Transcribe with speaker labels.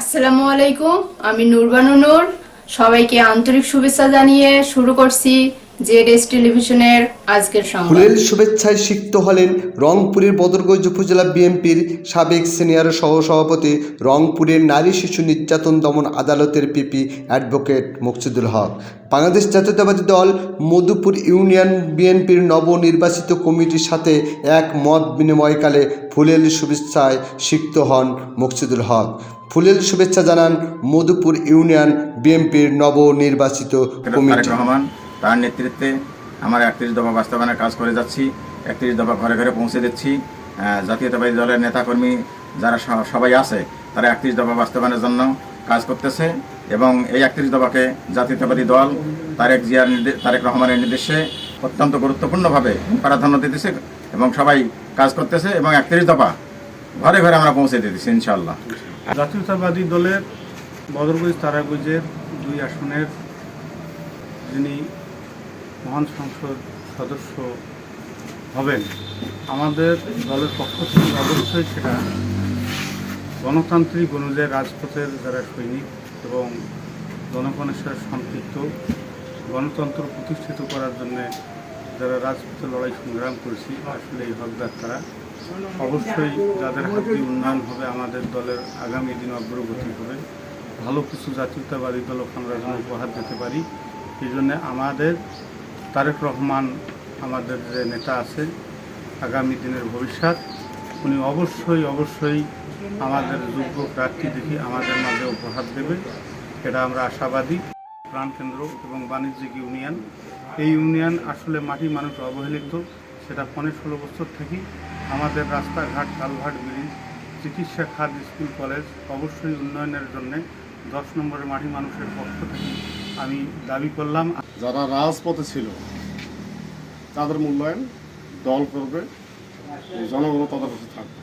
Speaker 1: আসসালামু আলাইকুম, আমি নুরবানু নূর। সবাইকে আন্তরিক শুভেচ্ছা জানিয়ে শুরু করছি জেড টেলিভিশনের আজকের সংবাদ।
Speaker 2: শুভেচ্ছায় সিক্ত হলেন রংপুরের বদরগঞ্জ উপজেলা বিএনপির সাবেক সিনিয়র সহসভাপতি, রংপুরের নারী শিশু নির্যাতন দমন আদালতের পিপি অ্যাডভোকেট মুকসিদুল হক। বাংলাদেশ জাতীয়তাবাদী দল মধুপুর ইউনিয়ন বিএনপির নবনির্বাচিত কমিটির সাথে এক মত বিনিময়কালে ফুলেল শুভেচ্ছায় সিক্ত হন মুকসিদুল হক। ফুলের শুভেচ্ছা জানান মধুপুর ইউনিয়ন বিএনপির নবনির্বাচিত কমিটি।
Speaker 3: রহমান তার নেতৃত্বে আমরা একত্রিশ দফা বাস্তবায়নের কাজ করে যাচ্ছি একত্রিশ দফা ঘরে ঘরে পৌঁছে দিচ্ছি। জাতীয়তাবাদী দলের নেতাকর্মী যারা সবাই আছে তারা একত্রিশ দফা বাস্তবায়নের জন্য কাজ করতেছে এবং এই একত্রিশ দফাকে জাতীয়তাবাদী দল তারেক জিয়ার তারেক রহমানের নির্দেশে অত্যন্ত গুরুত্বপূর্ণভাবে প্রাধান্য দিতেছে এবং সবাই কাজ করতেছে এবং একত্রিশ দফা ঘরে ঘরে আমরা পৌঁছে দিতেছি ইনশাল্লাহ
Speaker 4: জাতীয়তাবাদী দলের বদরগঞ্জ তারাগঞ্জের দুই আসনের যিনি মহান সংসদ সদস্য হবেন, আমাদের দলের পক্ষ থেকে অবশ্যই সেটা গণতান্ত্রিক অনুযায়ী রাজপথের যারা সৈনিক এবং জনগণের সাথে সম্পৃক্ত, গণতন্ত্র প্রতিষ্ঠিত করার জন্য যারা রাজপথে লড়াই সংগ্রাম করেছি, আসলে এই হকদার তারা। অবশ্যই যাদের হাতে উন্নয়ন হবে আমাদের দলের আগামী দিন অগ্রগতি হবে। ভালো কিছু জাতীয়তাবাদী দলকে আমরা যেন উপহার দিতে পারি। এই জন্যে আমাদের তারেক রহমান আমাদের যে নেতা আছে, আগামী দিনের ভবিষ্যৎ, উনি অবশ্যই অবশ্যই আমাদের যোগ্য প্রার্থী দেখি আমাদের মাঝে উপহার দেবে। এটা আমরা আশাবাদী। প্রাণকেন্দ্র এবং বাণিজ্যিক ইউনিয়ন। এই ইউনিয়ন আসলে মাটি মানুষ অবহেলিত, সেটা পনেরো ষোলো বছর থেকেই আমাদের রাস্তাঘাট, কালভার্ট ব্রিজ, চিকিৎসা খাত, স্কুল, কলেজ অবশ্যই উন্নয়নের জন্য দশ নম্বরের মাটি মানুষের পক্ষ থেকে আমি দাবি করলাম।
Speaker 5: যারা রাজপথে ছিল, তাদের মূল্যায়ন দল করবে জনগণ তাদের কাছে থাকবে।